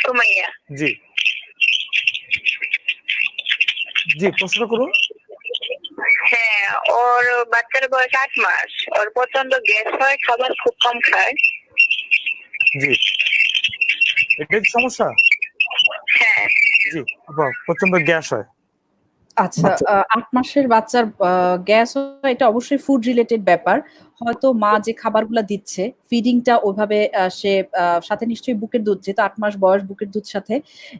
সুমাইয়া। জি। জি প্রশ্ন করুন। হ্যাঁ ওর বাচ্চার বয়স আট মাস। ওর প্রচণ্ড গ্যাস হয় খাবার খুব কম খায়। জি। এটাই সমস্যা? হ্যাঁ। জি প্রচণ্ড গ্যাস হয়। আচ্ছা আট মাসের বাচ্চার গ্যাস এটা অবশ্যই ফুড রিলেটেড ব্যাপার। হয়তো মা যে খাবারগুলো দিচ্ছে ফিডিংটা ওইভাবে সে সাথে নিশ্চয়ই বুকের দুধ যেহেতু আট মাস বয়স বুকের দুধ সাথে।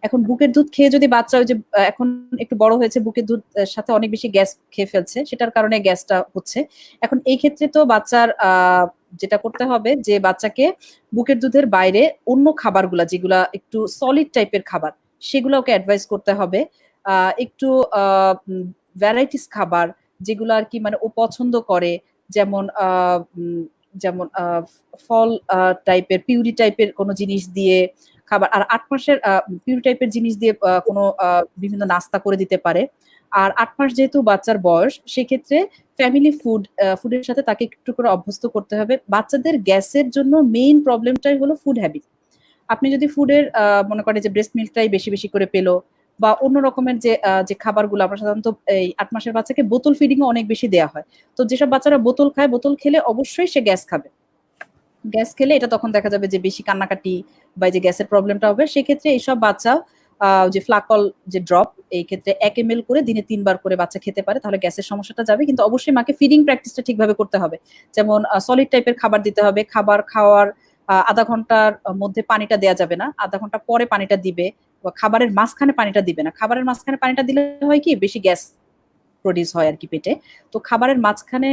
এখন বুকের দুধ খেয়ে যদি বাচ্চা ওই যে এখন একটু বড় হয়েছে বুকের দুধ সাথে অনেক বেশি গ্যাস খেয়ে ফেলছে সেটার কারণে গ্যাসটা হচ্ছে। এখন এই ক্ষেত্রে তো বাচ্চার আহ, যেটা করতে হবে যে বাচ্চাকে বুকের দুধের বাইরে অন্য খাবারগুলা যেগুলা একটু সলিড টাইপের খাবার সেগুলো ওকে অ্যাডভাইস করতে হবে। একটু ভ্যারাইটিস খাবার যেগুলো আর কি মানে ও পছন্দ করে, যেমন যেমন ফল টাইপের, পিউরি টাইপের কোনো জিনিস দিয়ে খাবার। আর আট মাসের পিউরি টাইপের জিনিস দিয়ে কোনো বিভিন্ন নাস্তা করে দিতে পারে। আর আট মাস যেহেতু বাচ্চার বয়স, সেক্ষেত্রে ফ্যামিলি ফুড ফুডের সাথে তাকে একটু করে অভ্যস্ত করতে হবে। বাচ্চাদের গ্যাসের জন্য মেইন প্রবলেমটাই হলো ফুড হ্যাবিট আপনি যদি ফুডের মনে করেন যে ব্রেস্ট মিল্কটাই বেশি বেশি করে পেল বা অন্য রকমের যে যে খাবারগুলো আমরা সাধারণত এই আট মাসের বাচ্চাকে বোতল ফিডিং অনেক বেশি দেওয়া হয়। তো যেসব বাচ্চারা বোতল খায়, বোতল খেলে অবশ্যই সে গ্যাস খাবে। গ্যাস খেলে এটা তখন দেখা যাবে যে বেশি কান্নাকাটি বা যে গ্যাসের প্রবলেমটা হবে। সেক্ষেত্রে এইসব বাচ্চা যে ফ্লাকল যে ড্রপ এই ক্ষেত্রে এক এম করে দিনে তিনবার করে বাচ্চা খেতে পারে। তাহলে গ্যাসের সমস্যাটা যাবে। কিন্তু অবশ্যই মাকে ফিডিং প্র্যাকটিসটা ঠিকভাবে করতে হবে। যেমন সলিড টাইপের খাবার দিতে হবে। খাবার খাওয়ার আধা ঘণ্টার মধ্যে পানিটা দেওয়া যাবে না। আধা ঘণ্টা পরে পানিটা দিবে। খাবারের মাঝখানে পানিটা দিবে না। খাবারের মাঝখানে পানিটা দিলে হয় কি, বেশি গ্যাস প্রডিউস হয় আর কি পেটে। তো খাবারের মাঝখানে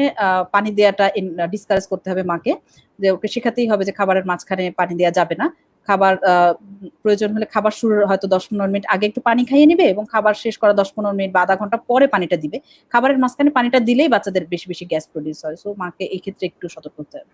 পানি দেওয়াটা ডিসকারেজ করতে হবে মাকে। যে ওকে শেখাতেই হবে যে খাবারের মাঝখানে পানি দেওয়া যাবে না। খাবার প্রয়োজন হলে খাবার শুরুর হয়তো দশ পনেরো মিনিট আগে একটু পানি খাইয়ে নিবে এবং খাবার শেষ করা দশ পনেরো মিনিট বা আধা ঘণ্টা পরে পানিটা দিবে। খাবারের মাঝখানে পানিটা দিলেই বাচ্চাদের বেশি বেশি গ্যাস প্রডিউস হয়। সো মাকে এই ক্ষেত্রে একটু সতর্ক হতে হবে।